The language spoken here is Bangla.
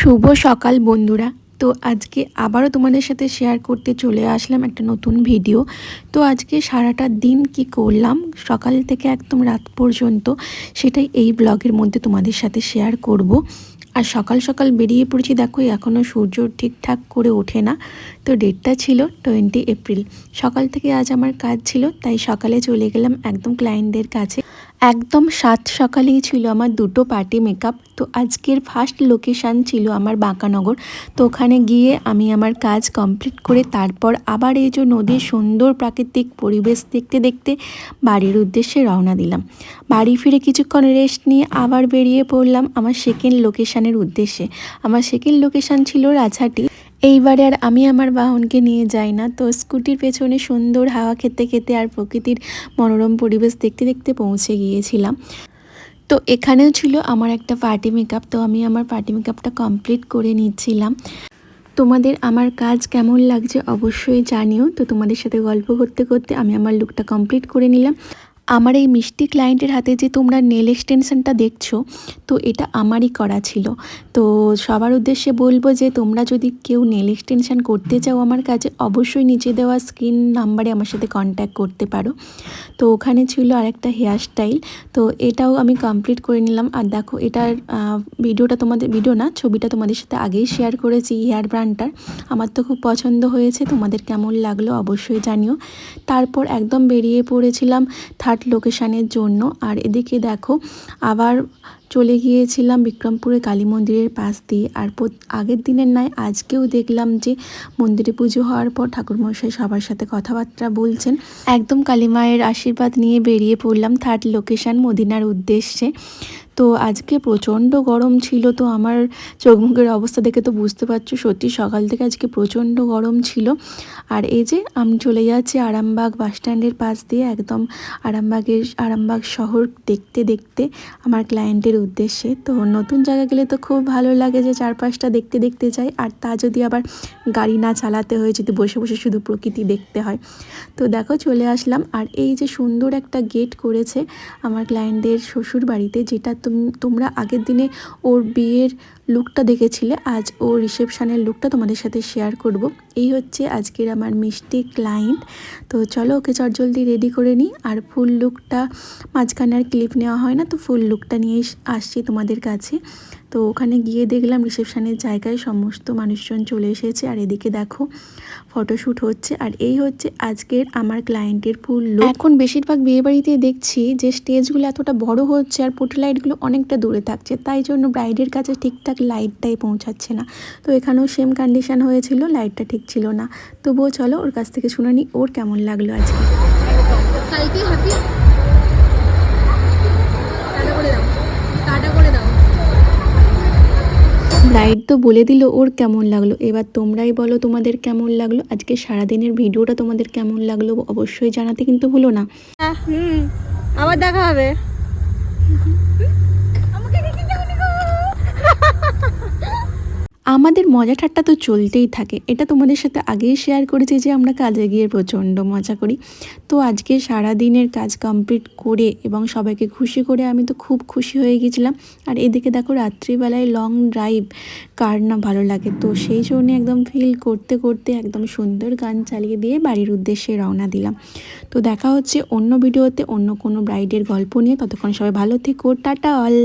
শুভ সকাল বন্ধুরা। তো আজকে আবারও তোমাদের সাথে শেয়ার করতে চলে আসলাম একটা নতুন ভিডিও তো আজকে সারাটা দিন কি করলাম? সকাল থেকে একদম রাত পর্যন্ত সেটাই এই ব্লগের মধ্যে তোমাদের সাথে শেয়ার করব। আর সকাল সকাল বেরিয়ে পড়েছি, দেখো এখনও সূর্য ঠিকঠাক করে ওঠে না। তো ডেটটা ছিল টোয়েন্টি এপ্রিল সকাল থেকে আজ আমার কাজ ছিল, তাই সকালে চলে গেলাম একদম ক্লায়েন্টদের কাছে। একদম সাত সকালেই ছিল আমার দুটো পার্টি মেকআপ। তো আজকের ফার্স্ট লোকেশান ছিল আমার বাঁকানগর। তো ওখানে গিয়ে আমি আমার কাজ কমপ্লিট করে তারপর আবার এই যে নদীর সুন্দর প্রাকৃতিক পরিবেশ দেখতে দেখতে বাড়ির উদ্দেশ্যে রওনা দিলাম। বাড়ি ফিরে কিছুক্ষণ রেস্ট নিয়ে আবার বেরিয়ে পড়লাম আমার সেকেন্ড লোকেশানের উদ্দেশ্যে। আমার সেকেন্ড লোকেশান ছিল রাজহাটি। এইবারে আর আমি আমার বাহনকে নিয়ে যাই না। তো স্কুটির পেছনে সুন্দর হাওয়া খেতে খেতে আর প্রকৃতির মনোরম পরিবেশ দেখতে দেখতে পৌঁছে গিয়েছিলাম। তো এখানেও ছিল আমার একটা পার্টি মেকআপ। তো আমি আমার পার্টি মেকআপটা কমপ্লিট করে নিচ্ছিলাম। তোমাদের আমার কাজ কেমন লাগছে অবশ্যই জানিও। তো তোমাদের সাথে গল্প করতে করতে আমি আমার লুকটা কমপ্লিট করে নিলাম। আমার এই মিষ্টি ক্লায়েন্টের হাতে যে তোমরা নেল এক্সটেনশনটা দেখছ, তো এটা আমারই করা ছিল। তো সবার উদ্দেশ্যে বলব যে তোমরা যদি কেউ নেল এক্সটেনশন করতে চাও আমার কাছে অবশ্যই নিচে দেওয়া স্ক্রিন নাম্বারে আমার সাথে কন্ট্যাক্ট করতে পারো। তো ওখানে ছিল আরেকটা হেয়ার স্টাইল তো এটাও আমি কমপ্লিট করে নিলাম। আর দেখো, এটার ভিডিওটা তোমাদের ভিডিও না, ছবিটা তোমাদের সাথে আগেই শেয়ার করেছি হেয়ার ব্র্যান্ডটার আমার তো খুব পছন্দ হয়েছে, তোমাদের কেমন লাগল অবশ্যই জানিও। তারপর একদম বেরিয়ে পড়েছিলাম থার্ড লোকেশানের জন্য। আর এদিকে দেখো, আবার চলে গিয়েছিলাম বিক্রমপুরে কালী মন্দিরের পাশ দিয়ে। আর আগের দিনের নয় আজকেও দেখলাম যে মন্দিরে পুজো হওয়ার পর ঠাকুরমশাই সবার সাথে কথাবার্তা বলছেন। একদম কালী মায়ের আশীর্বাদ নিয়ে বেরিয়ে পড়লাম থার্ড লোকেশান মদিনার উদ্দেশ্যে। তো আজকে প্রচণ্ড গরম ছিল, তো আমার চোখ মুখের অবস্থা দেখে তো বুঝতে পারছ সত্যি সকাল থেকে আজকে প্রচণ্ড গরম ছিল। আর এই যে আমি চলে যাচ্ছি আরামবাগ বাস স্ট্যান্ডের পাশ দিয়ে একদম আরামবাগের, আরামবাগ শহর দেখতে দেখতে আমার ক্লায়েন্টের উদ্দেশ্যে। তো নতুন জায়গা গেলে তো খুব ভালো লাগে যে চারপাশটা দেখতে দেখতে যাই, আর তা যদি আবার গাড়ি না চালাতে হয়, যদি বসে বসে শুধু প্রকৃতি দেখতে হয়। তো দেখো চলে আসলাম, আর এই যে সুন্দর একটা গেট করেছে আমার ক্লায়েন্টদের শ্বশুর বাড়িতে যেটা তোমরা আগের দিনে ওর বিয়ের লুকটা দেখেছিলে, আজ ও রিসেপশানের লুকটা তোমাদের সাথে শেয়ার করব। এই হচ্ছে আজকের আমার মিষ্টি ক্লায়েন্ট। তো চলো ওকে চটজলদি রেডি করে নিই। আর ফুল লুকটা, মাঝখানে আর ক্লিপ নেওয়া হয় না, তো ফুল লুকটা নিয়ে আসছি তোমাদের কাছে। তো ওখানে গিয়ে দেখলাম রিসেপশানের জায়গায় সমস্ত মানুষজন চলে এসেছে। আর এদিকে দেখো ফটোশ্যুট হচ্ছে। আর এই হচ্ছে আজকের আমার ক্লায়েন্টের ফুল লুক এখন বেশিরভাগ বিয়েবাড়িতে দেখছি যে স্টেজগুলো এতটা বড় হচ্ছে আর পোটো লাইটগুলো অনেকটা দূরে থাকছে। তাই জন্য ব্রাইডের কাছে ঠিকঠাক লাইটটাই পৌঁছাচ্ছে না। তো এখানেও সেম কন্ডিশন হয়েছিল লাইটটা ঠিক ছিল না। তবুও চলো ওর কাছ থেকে শুনে নিই ওর কেমন লাগল আজকে। কালকে হ্যাপি টাটা করে দাও। টাটা করে দাও। ব্রাইড তো বলে দিল ওর কেমন লাগল। এবার তোমরাই বলো তোমাদের কেমন লাগল। আজকে সারাদিনের ভিডিওটা তোমাদের কেমন লাগল অবশ্যই জানাতে কিন্তু ভুলো না। হুম, আবার দেখা হবে। আমাদের মজা ঠাট্টা তো চলতেই থাকে। এটা তোমাদের সাথে আগেই শেয়ার করেছি যে আমরা কাজে গিয়ে প্রচণ্ড মজা করি। তো আজকে সারা দিনের কাজ কমপ্লিট করে এবং সবাইকে খুশি করে আমি তো খুব খুশি হয়ে গেছিলাম। আর এদিকে দেখো রাত্রিবেলায় লং ড্রাইভ কার না ভালো লাগে। তো সেই জন্য একদম ফিল করতে করতে একদম সুন্দর গান চালিয়ে দিয়ে বাড়ির উদ্দেশ্যে রওনা দিলাম। তো দেখা হচ্ছে অন্য ভিডিওতে অন্য কোনো ব্রাইডের গল্প নিয়ে। ততক্ষণ সবাই ভালো থেকো, টাটা অল